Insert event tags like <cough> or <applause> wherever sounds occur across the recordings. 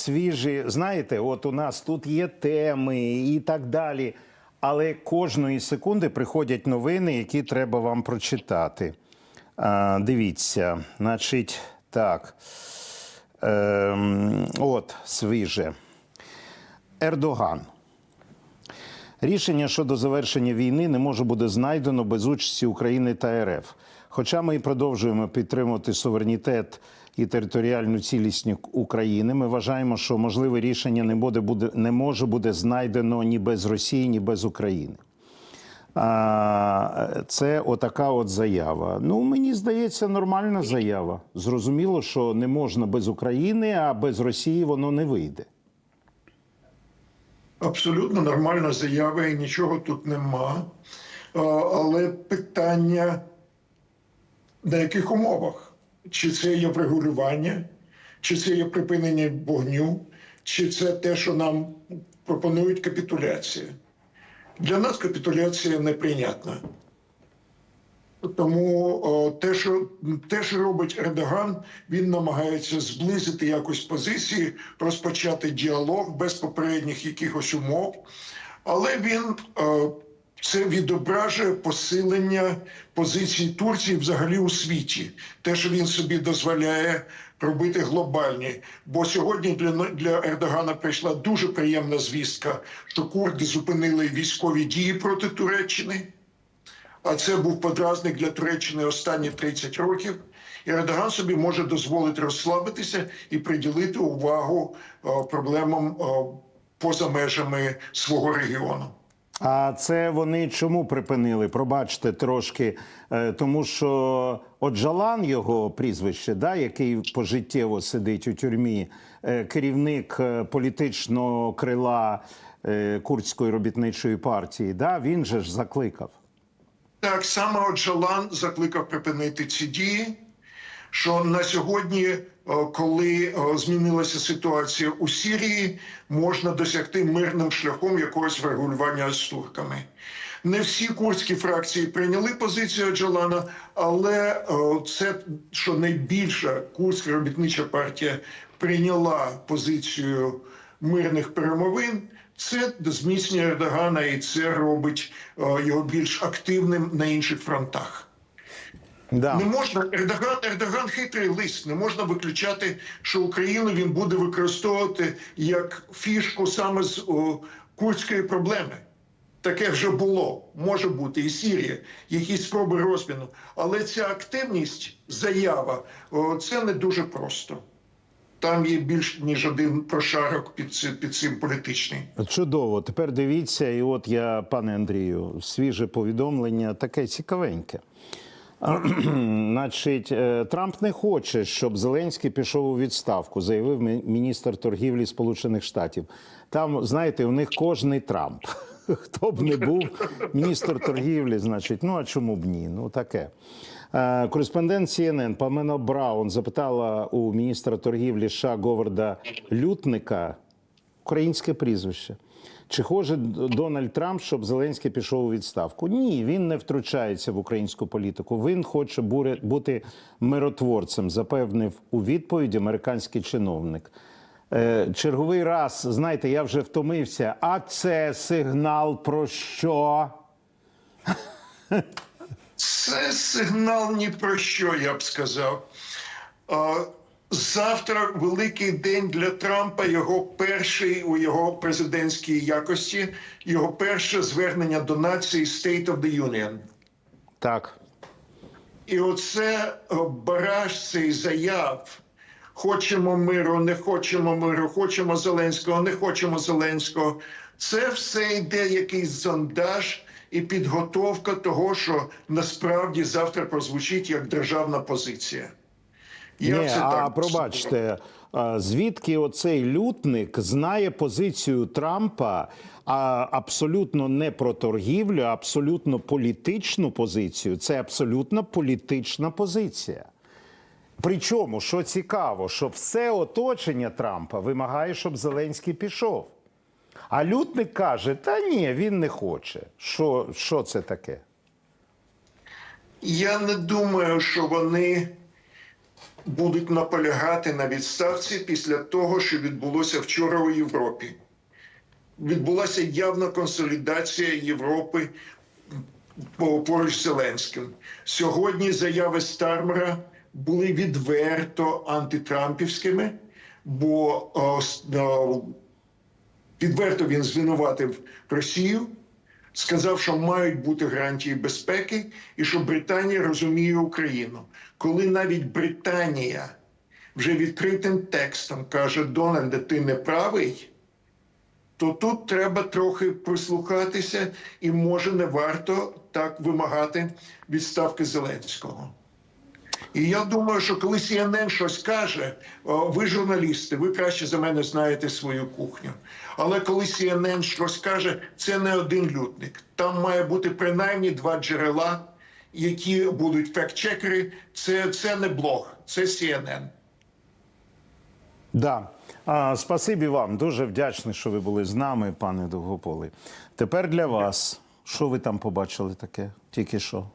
свіжі. Знаєте, от у нас тут є теми і так далі. Але кожної секунди приходять новини, які треба вам прочитати. А, дивіться, значить, так. Ем, от, свіже. Ердоган. Рішення щодо завершення війни не може бути знайдено без участі України та РФ. Хоча ми і продовжуємо підтримувати суверенітет і територіальну цілісність України, ми вважаємо, що можливе рішення не, буде, буде, не може бути знайдено ні без Росії, ні без України. Це отака от заява. Ну, мені здається, нормальна заява. Зрозуміло, що не можна без України, а без Росії воно не вийде. Абсолютно нормальна заява і нічого тут нема. Але питання на яких умовах? Чи це є врегулювання, чи це є припинення вогню, чи це те, що нам пропонують капітуляція? Для нас капітуляція неприйнятна. Тому о, те, що те, що робить Ердоган, він намагається зблизити якось позиції, розпочати діалог без попередніх якихось умов, але він о, це відображує посилення позиції Турції взагалі у світі, те, що він собі дозволяє робити глобальні. Бо сьогодні для, для Ердогана прийшла дуже приємна звістка, що курди зупинили військові дії проти Туреччини. А це був подразник для Туреччини останні 30 років. І Ердоган собі може дозволити розслабитися і приділити увагу проблемам поза межами свого регіону. А це вони чому припинили? Пробачте трошки, Е, тому що Оджалан, його прізвище, да, який пожиттєво сидить у тюрмі, е, керівник е, політичного крила курдської робітничої партії, да, він же ж закликав. Так само Оджалан закликав припинити ці дії. Що на сьогодні, коли змінилася ситуація у Сирії, можна досягти мирним шляхом якогось врегулювання з турками. Не всі курдські фракції прийняли позицію Оджалана, але це що найбільша курдська робітнича партія прийняла позицію мирних перемовин. Це зміцнює Ердогана і це робить його більш активним на інших фронтах. Да. Не можна Ердоган, Ердоган хитрий лист. Не можна виключати, що Україну він буде використовувати як фішку саме з о, курдської проблеми. Таке вже було, може бути і Сірія, якісь спроби розміну. Але ця активність, заява, о, це не дуже просто. Там є більш ніж один прошарок під, ци- під цим політичний. Чудово. Тепер дивіться, і от я, пане Андрію, свіже повідомлення, таке цікавеньке. Значить, е, Трамп не хоче, щоб Зеленський пішов у відставку, заявив міністр торгівлі Сполучених Штатів. Там, знаєте, у них кожний Трамп. <laughs> Хто б не був міністр торгівлі, значить, ну а чому б ні? Ну таке. Е, Кореспондент CNN Памена Браун запитала у міністра торгівлі США Говарда Лютника українське прізвище. Чи хоче Дональд Трамп, щоб Зеленський пішов у відставку? Ні, він не втручається в українську політику. Він хоче бути миротворцем, запевнив у відповідь американський чиновник. Е, черговий раз, знаєте, я вже втомився. А це сигнал про що? Це сигнал ні про що, я б сказав. Завтра великий день для Трампа. Його перший у його президентській якості, його перше звернення до нації State of the Union. Так. І оце бараж цей заяв. Хочемо миру, не хочемо миру, хочемо Зеленського, не хочемо Зеленського. Це все йде якийсь зондаж і підготовка того, що насправді завтра прозвучить як державна позиція. Я Ні, а так пробачте, звідки оцей лютник знає позицію Трампа, а абсолютно не про торгівлю, а абсолютно політичну позицію. Це абсолютно політична позиція. Причому, що цікаво, що все оточення Трампа вимагає, щоб Зеленський пішов. А лютник каже: та ні, він не хоче. Що, що це таке? Я не думаю, що вони будуть наполягати на відставці після того, що відбулося вчора у Європі. Відбулася явна консолідація Європи по- поруч з Зеленським. Сьогодні заяви Стармера були відверто антитрампівськими, бо о, о, відверто він звинуватив Росію, сказав, що мають бути гарантії безпеки, і що Британія розуміє Україну. Коли навіть Британія вже відкритим текстом каже: Дональде, ти не правий, то тут треба трохи прислухатися, і може не варто так вимагати відставки Зеленського. І я думаю, що коли CNN щось каже, ви журналісти, ви краще за мене знаєте свою кухню. Але коли CNN щось каже, це не один лютник. Там має бути принаймні два джерела, які будуть факт-чекери. Це, це не блог, це CNN. Да. А, спасибі вам. Дуже вдячний, що ви були з нами, пане Довгополий. Тепер для вас. Що ви там побачили таке? Тільки що?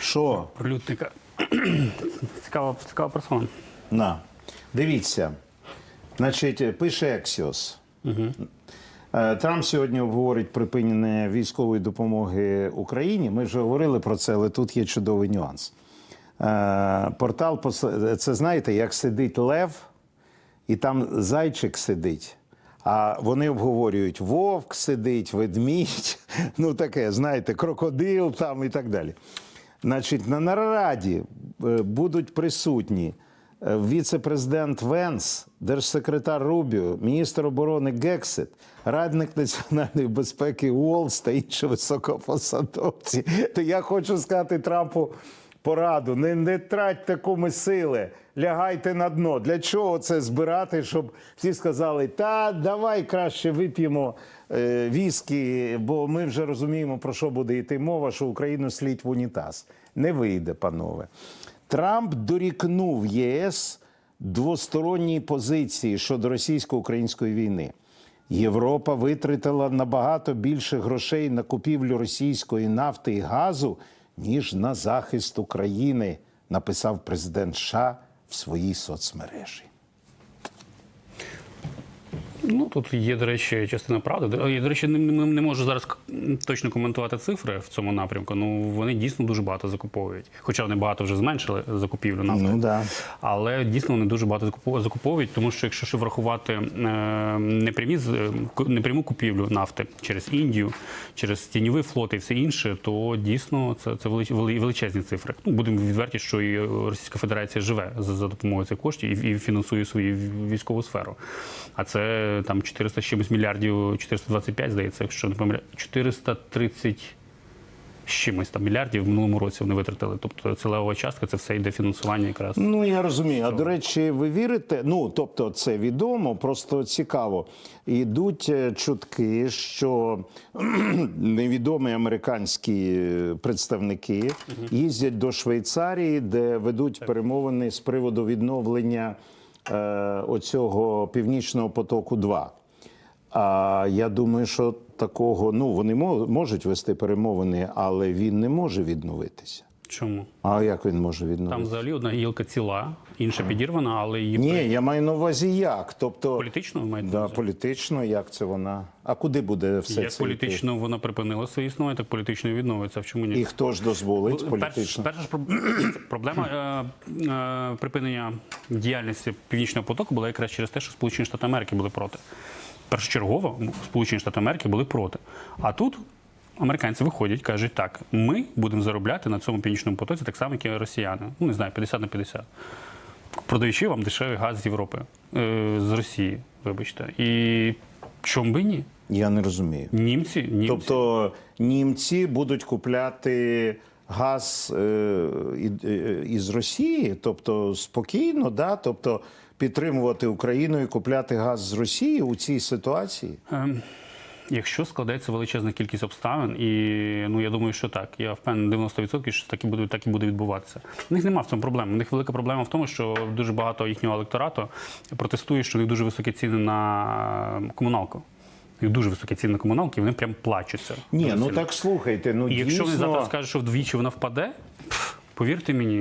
Що? Про лютника. Цікава, цікава персона. На. Дивіться. Значить, пише Ексіос. Е, Трамп сьогодні обговорить припинення військової допомоги Україні. Ми вже говорили про це, але тут є чудовий нюанс. Е, Портал це знаєте, як сидить лев, і там зайчик сидить. А вони обговорюють: вовк сидить, ведмідь, <laughs> ну таке, знаєте, крокодил там і так далі. Значить, на нараді е, будуть присутні е, віце-президент Венс, держсекретар Рубіо, міністр оборони Гексет, радник національної безпеки Уолс та інші високопосадовці. То я хочу сказати Трампу пораду: не, не трать кому сили, лягайте на дно. Для чого це збирати, щоб всі сказали, та давай краще вип'ємо е, віскі, бо ми вже розуміємо, про що буде йти мова, що Україну слідь в унітаз. Не вийде, панове. Трамп дорікнув ЄС двосторонній позиції щодо російсько-української війни. Європа витратила набагато більше грошей на купівлю російської нафти і газу, ніж на захист України, написав президент США в своїй соцмережі. Ну тут є, до речі, частина правди. Я, до речі, не, не, не можу зараз точно коментувати цифри в цьому напрямку. Ну вони дійсно дуже багато закуповують. Хоча вони багато вже зменшили закупівлю нафти. Ну да. Але дійсно вони дуже багато закуповують, тому що якщо ще врахувати е, непрямі е, непряму купівлю нафти через Індію, через тіньовий флот і все інше, то дійсно це, це величезні цифри. Ну будемо відверті, що і Російська Федерація живе за, за допомогою цих коштів і, і фінансує свою військову сферу. А це там 400 з чимось мільярдів, 425, здається, якщо не помиляю, 430 з чимось там мільярдів в минулому році вони витратили. Тобто це левова частка, це все йде фінансування якраз. Ну я розумію. А до речі, ви вірите? Ну тобто, це відомо, просто цікаво. Йдуть е, чутки, що <clears throat> невідомі американські е, представники їздять до Швейцарії, де ведуть перемовини з приводу відновлення е, оцього північного потоку 2 А я думаю, що такого ну вони мо- можуть вести перемовини, але він не може відновитися. Чому? А як він може Там взагалі одна гілка ціла, інша підірвана, але її Ні, при- я маю на увазі як. Тобто, політично ви маєте на да, увазі? політично, як це вона? А куди буде все Як це? політично вона припинила своє існування, так політично і відновиться. В чому ні? І хто ж дозволить Перш, політично? перша ж проб- <clears throat> проблема е, е, припинення діяльності північного потоку була якраз через те, що Сполучені Штати Америки були проти. Першочергово Сполучені Штати Америки були проти. А тут американці виходять, кажуть, так, ми будемо заробляти на цьому північному потоці так само, як і росіяни. Ну, не знаю, 50 на 50. Продаючи вам дешевий газ з Європи, е, з Росії, вибачте. І чому би ні? Я не розумію. Німці, німці. Тобто німці будуть купляти газ е, е, із Росії, тобто спокійно, да? тобто підтримувати Україну і купляти газ з Росії у цій ситуації. Ем, Якщо складається величезна кількість обставин, і ну я думаю, що так. Я впевнений 90%, що так і буде, так і буде відбуватися. У них немає в цьому проблеми. У них велика проблема в тому, що дуже багато їхнього електорату протестує, що у них дуже високі ціни на комуналку. Них дуже високі ціни на комуналку, і вони прям плачуться. Ні, ну сильно. так слухайте. Ну І якщо вони дійсно... завтра скажуть, що вдвічі вона впаде, пф, повірте мені,